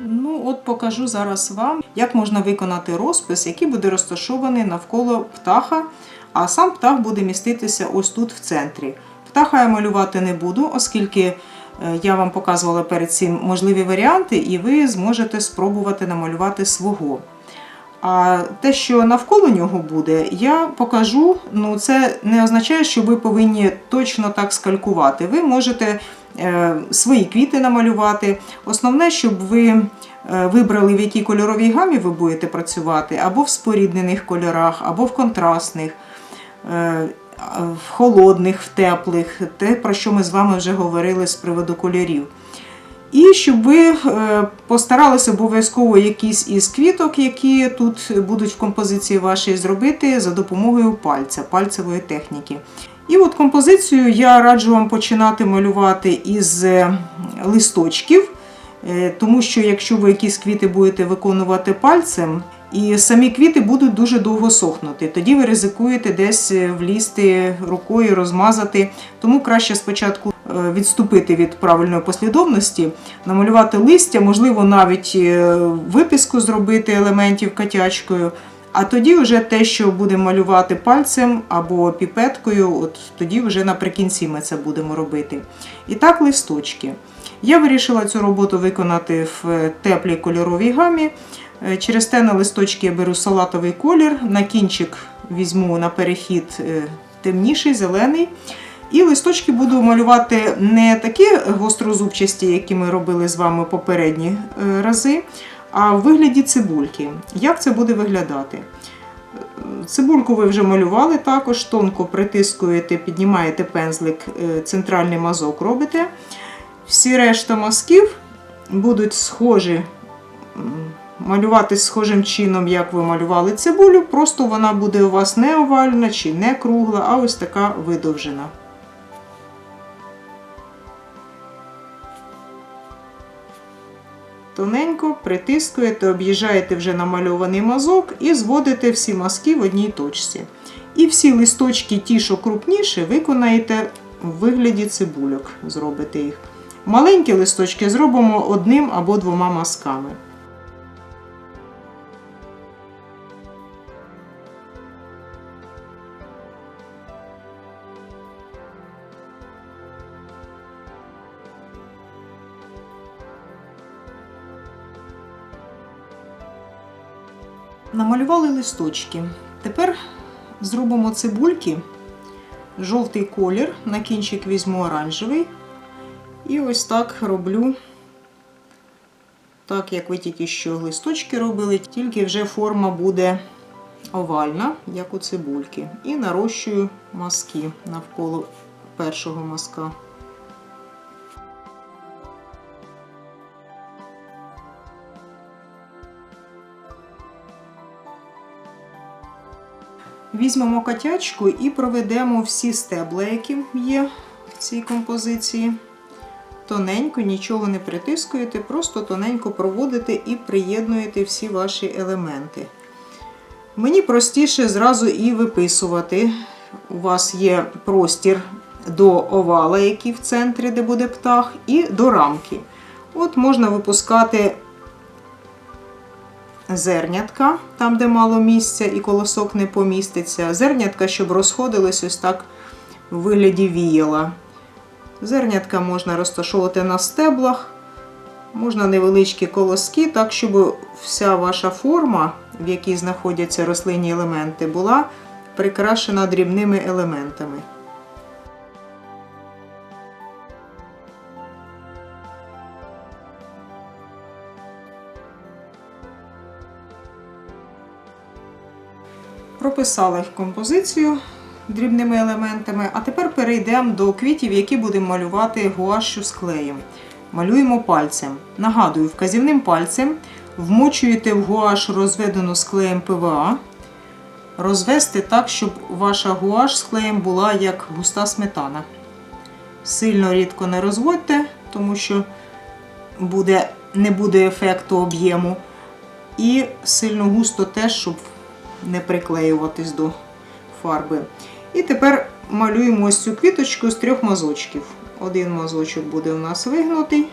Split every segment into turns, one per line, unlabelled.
Ну, от покажу зараз вам, як можна виконати розпис, який буде розташований навколо птаха, а сам птах буде міститися ось тут в центрі. Птаха я малювати не буду, оскільки е, я вам показувала перед цим можливі варіанти, і ви зможете спробувати намалювати свого. А те, що навколо нього буде, я покажу. Ну, це не означає, що ви повинні точно так скалькувати. Ви можете свої квіти намалювати. Основне, щоб ви е, вибрали, в якій кольоровій гамі ви будете працювати, або в споріднених кольорах, або в контрастних. е, В холодних, в теплих, те, про що ми з вами вже говорили з приводу кольорів. І щоб ви е, постаралися обов'язково якісь із квіток, які тут будуть в композиції вашій, зробити за допомогою пальця, пальцевої техніки. І от композицію я раджу вам починати малювати із е, листочків, е, тому що якщо ви якісь квіти будете виконувати пальцем, і самі квіти будуть дуже довго сохнути. Тоді ви ризикуєте десь е, влізти рукою, розмазати. Тому краще спочатку відступити від правильної послідовності, намалювати листя, можливо, навіть виписку зробити елементів котячкою. А тоді вже те, що будемо малювати пальцем або піпеткою, от тоді вже наприкінці ми це будемо робити. І так, листочки. Я вирішила цю роботу виконати в теплій кольоровій гамі. Е, Через те на листочки я беру салатовий колір, на кінчик візьму на перехід е, темніший, зелений. І листочки буду малювати не такі гострозубчасті, які ми робили з вами попередні е, рази, а в вигляді цибульки. Як це буде виглядати? Цибульку ви вже малювали також, тонко притискуєте, піднімаєте пензлик, е, центральний мазок робите. Всі решта мазків будуть схожі, малювати схожим чином, як ви малювали цибулю, просто вона буде у вас не овальна чи не кругла, а ось така видовжена. Тоненько притискуєте, об'їжджаєте вже намальований мазок і зводите всі мазки в одній точці. І всі листочки, ті, що крупніші, виконаєте в вигляді цибульок, зробите їх. Маленькі листочки зробимо одним або двома мазками. Намалювали листочки. Тепер зробимо цибульки, жовтий колір, на кінчик візьму оранжевий. І ось так роблю, так як ви тільки що листочки робили, тільки вже форма буде овальна, як у цибульки. І нарощую мазки навколо першого мазка. Візьмемо котячку і проведемо всі стебла, які є в цій композиції. Тоненько, нічого не притискуєте, просто тоненько проводите і приєднуєте всі ваші елементи. Мені простіше зразу і виписувати. У вас є простір до овала, який в центрі, де буде птах, і до рамки. От можна випускати зернятка, там, де мало місця і колосок не поміститься. Зернятка, щоб розходились ось так в вигляді віяла. Зернятка можна розташовувати на стеблах, можна невеличкі колоски, так, щоб вся ваша форма, в якій знаходяться рослинні елементи, була прикрашена дрібними елементами. Прописала їх композицію дрібними елементами, а тепер перейдемо до квітів, які будемо малювати гуашю з клеєм. Малюємо пальцем. Нагадую, вказівним пальцем вмочуєте в гуаш розведену з клеєм ПВА. Розвести так, щоб ваша гуаш з клеєм була як густа сметана. Сильно рідко не розводьте, тому що буде, не буде ефекту об'єму. І сильно густо теж, щоб не приклеюватись до фарби. І тепер малюємо ось цю квіточку з трьох мазочків. Один мазочок буде у нас вигнутий,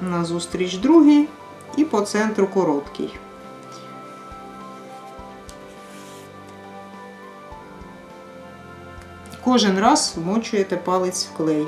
назустріч другий і по центру короткий. Кожен раз вмочуєте палець в клей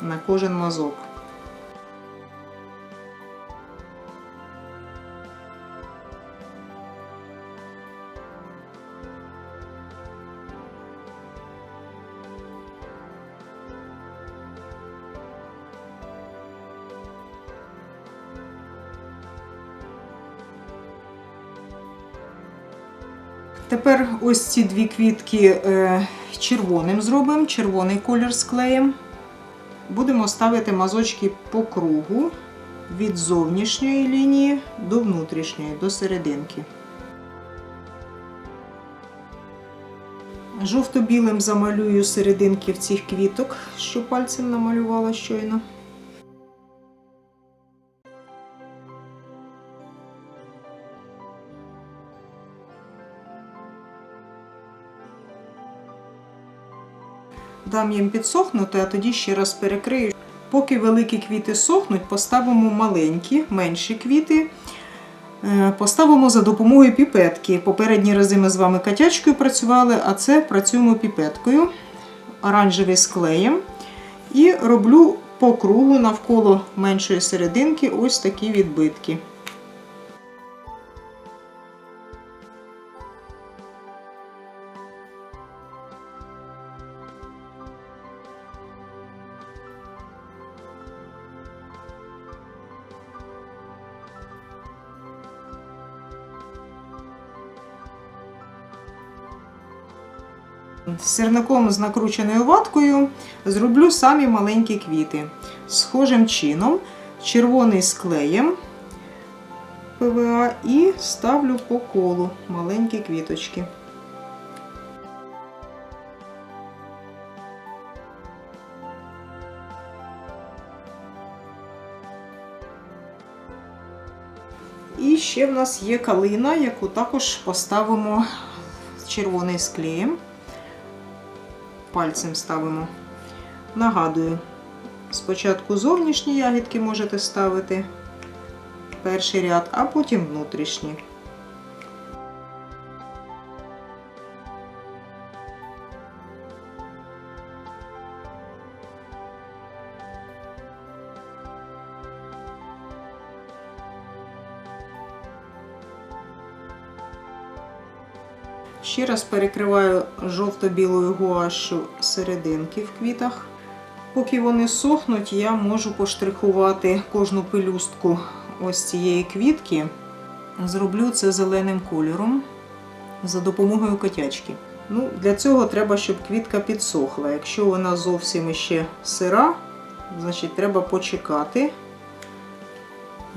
на кожен мазок. Тепер ось ці дві квітки е, червоним зробимо, червоний колір склеїмо. Будемо ставити мазочки по кругу від зовнішньої лінії до внутрішньої, до серединки. Жовто-білим замалюю серединки в цих квіток, що пальцем намалювала щойно. Дам їм підсохнути, а тоді ще раз перекрию. Поки великі квіти сохнуть, поставимо маленькі, менші квіти. Е, Поставимо за допомогою піпетки. Попередні рази ми з вами катячкою працювали, а це працюємо піпеткою, оранжевий з клеєм. І роблю по кругу навколо меншої серединки ось такі відбитки. Сірником з накрученою ваткою зроблю самі маленькі квіти. Схожим чином, червоний з клеєм ПВА і ставлю по колу маленькі квіточки. І ще в нас є калина, яку також поставимо червоний з клеєм пальцем ставимо. Нагадую, спочатку зовнішні ягідки можете ставити перший ряд, а потім внутрішні. Ще раз перекриваю жовто-білою гуашю серединки в квітах. Поки вони сохнуть, я можу поштрихувати кожну пелюстку ось цієї квітки. Зроблю це зеленим кольором за допомогою котячки. Ну, Для цього треба, щоб квітка підсохла. Якщо вона зовсім ще сира, значить треба почекати,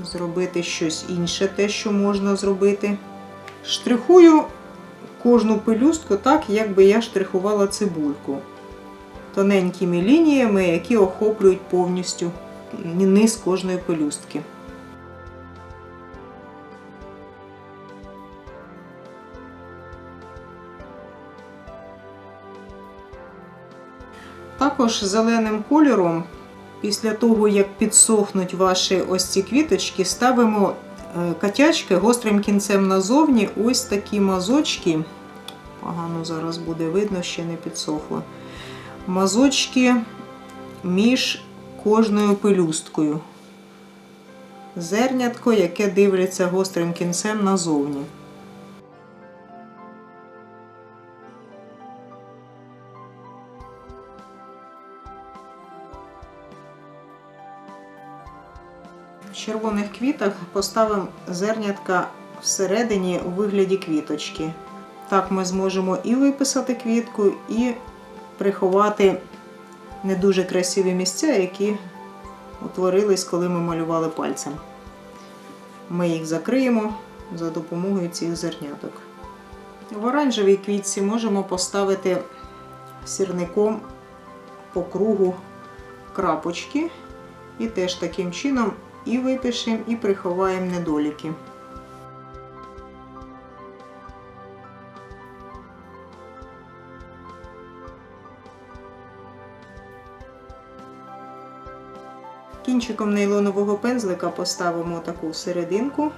зробити щось інше, те, що можна зробити. Штрихую кожну пелюстку так, якби я штрихувала цибульку. Тоненькими лініями, які охоплюють повністю низ кожної пелюстки. Також зеленим кольором, після того, як підсохнуть ваші ось ці квіточки, ставимо катячки гострим кінцем назовні ось такі мазочки. Погано зараз буде видно, ще не підсохло. Мазочки між кожною пелюсткою. Зернятко, яке дивляться гострим кінцем назовні. Червоних квітах поставимо зернятка всередині у вигляді квіточки. Так ми зможемо і виписати квітку, і приховати не дуже красиві місця, які утворились, коли ми малювали пальцем. Ми їх закриємо за допомогою цих зерняток. В оранжевій квітці можемо поставити сірником по кругу крапочки, і теж таким чином і випишемо, і приховаємо недоліки. Кінчиком нейлонового пензлика поставимо таку серединку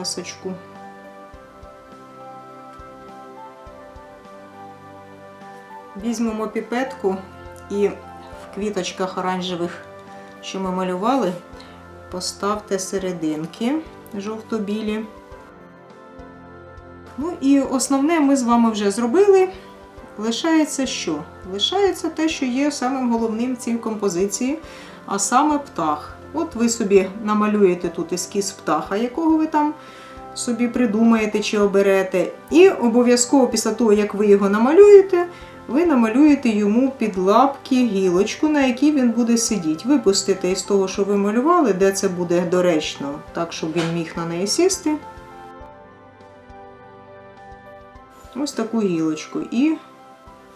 есочку. Візьмемо піпетку і в квіточках оранжевих, що ми малювали, поставте серединки жовто-білі. Ну і основне ми з вами вже зробили. Лишається що? Лишається те, що є самим головним в цій композиції, а саме птах. От ви собі намалюєте тут ескіз птаха, якого ви там собі придумаєте чи оберете. І обов'язково після того, як ви його намалюєте, ви намалюєте йому під лапки гілочку, на якій він буде сидіти. Випустите із того, що ви малювали, де це буде доречно, так, щоб він міг на неї сісти. Ось таку гілочку. І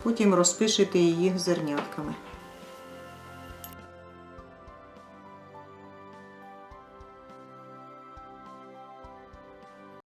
потім розпишете її зернятками.